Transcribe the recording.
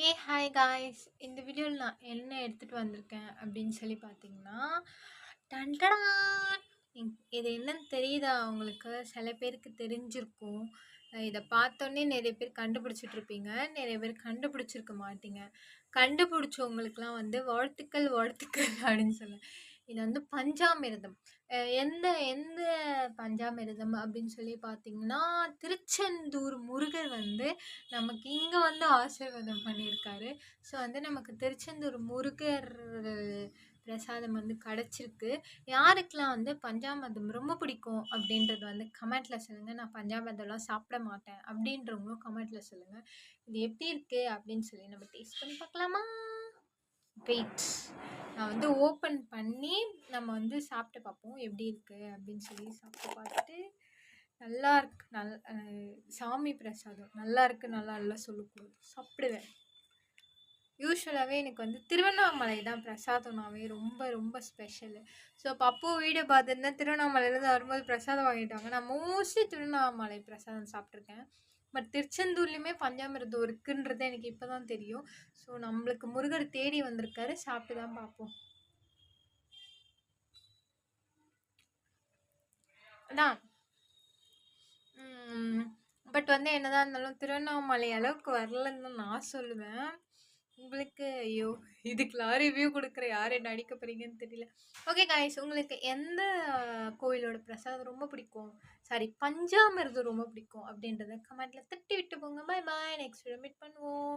Hey hi guys இந்த வீடியோவில் நான் என்ன எடுத்துகிட்டு வந்திருக்கேன் அப்படின்னு சொல்லி பார்த்தீங்கன்னா டன்டன் இது என்னன்னு தெரியுதா உங்களுக்கு? சில பேருக்கு தெரிஞ்சிருக்கும். இதை பார்த்தோன்னே நிறைய பேர் கண்டுபிடிச்சிட்ருப்பீங்க நிறைய பேர் கண்டுபிடிச்சிருக்க மாட்டீங்க. கண்டுபிடிச்சவங்களுக்குலாம் வந்து வாழ்த்துக்கள் வாழ்த்துக்கள் அப்படின்னு சொல்லுவேன். இது வந்து பஞ்சாமிர்தம். எந்த எந்த பஞ்சாமிர்தம் அப்படின்னு சொல்லி பார்த்தீங்கன்னா திருச்செந்தூர் முருகர் வந்து நமக்கு இங்கே வந்து ஆசீர்வாதம் பண்ணியிருக்காரு. ஸோ வந்து நமக்கு திருச்செந்தூர் முருகர் பிரசாதம் வந்து கிடச்சிருக்கு. யாருக்கெல்லாம் வந்து பஞ்சாமிர்தம் ரொம்ப பிடிக்கும் அப்படின்றது வந்து கமெண்ட்டில் சொல்லுங்கள் நான் பஞ்சாமிரதம்லாம் சாப்பிட மாட்டேன் அப்படின்றவங்களும் கமெண்ட்டில் சொல்லுங்கள் இது எப்படி இருக்குது அப்படின்னு சொல்லி நம்ம டேஸ்ட் பண்ணி பார்க்கலாமா? வெயிட். நான் வந்து ஓப்பன் பண்ணி நம்ம வந்து சாப்பிட்டு பார்ப்போம். எப்படி இருக்குது அப்படின்னு சொல்லி சாப்பிட்டு பார்த்துட்டு நல்லா இருக்கு. நல் சாமி பிரசாதம். நல்லா இருக்கு நல்லா நல்லா சொல்லக்கூடாது. சாப்பிடுவேன். யூஸ்வலாகவே எனக்கு வந்து திருவண்ணாமலை தான் பிரசாதம்னாவே ரொம்ப ரொம்ப ஸ்பெஷலு ஸோ பப்பு வீடியோ பார்த்துருந்தேன். திருவண்ணாமலையிலேருந்து வரும்போது பிரசாதம் வாங்கிட்டாங்க நான் மோஸ்ட்லி திருவண்ணாமலை பிரசாதம் சாப்பிட்ருக்கேன் பட் திருச்செந்தூர்லேயுமே பஞ்சாமிரதம் இருக்குன்றது எனக்கு இப்போ தான் தெரியும். ஸோ நம்மளுக்கு முருகர் தேடி வந்திருக்காரு. சாப்பிட்டு தான் பார்ப்போம். அதான். பட் வந்து என்னதான் இருந்தாலும் திருவண்ணாமலை அளவுக்கு வரலன்னு நான் சொல்லுவேன். உங்களுக்கு ஐயோ இதுக்கெலாம் ரிவ்யூ கொடுக்குற யார்? என்ன அடிக்க போகிறீங்கன்னு தெரியல. ஓகே காய்ஸ் உங்களுக்கு எந்த கோயிலோட பிரசாதம் ரொம்ப பிடிக்கும்? சாரி பஞ்சாமிர்தம் ரொம்ப பிடிக்கும் அப்படின்றத கமெண்ட்டில் தட்டி விட்டு போங்க பாய் பாய் நெக்ஸ்ட் மீட் பண்ணுவோம்.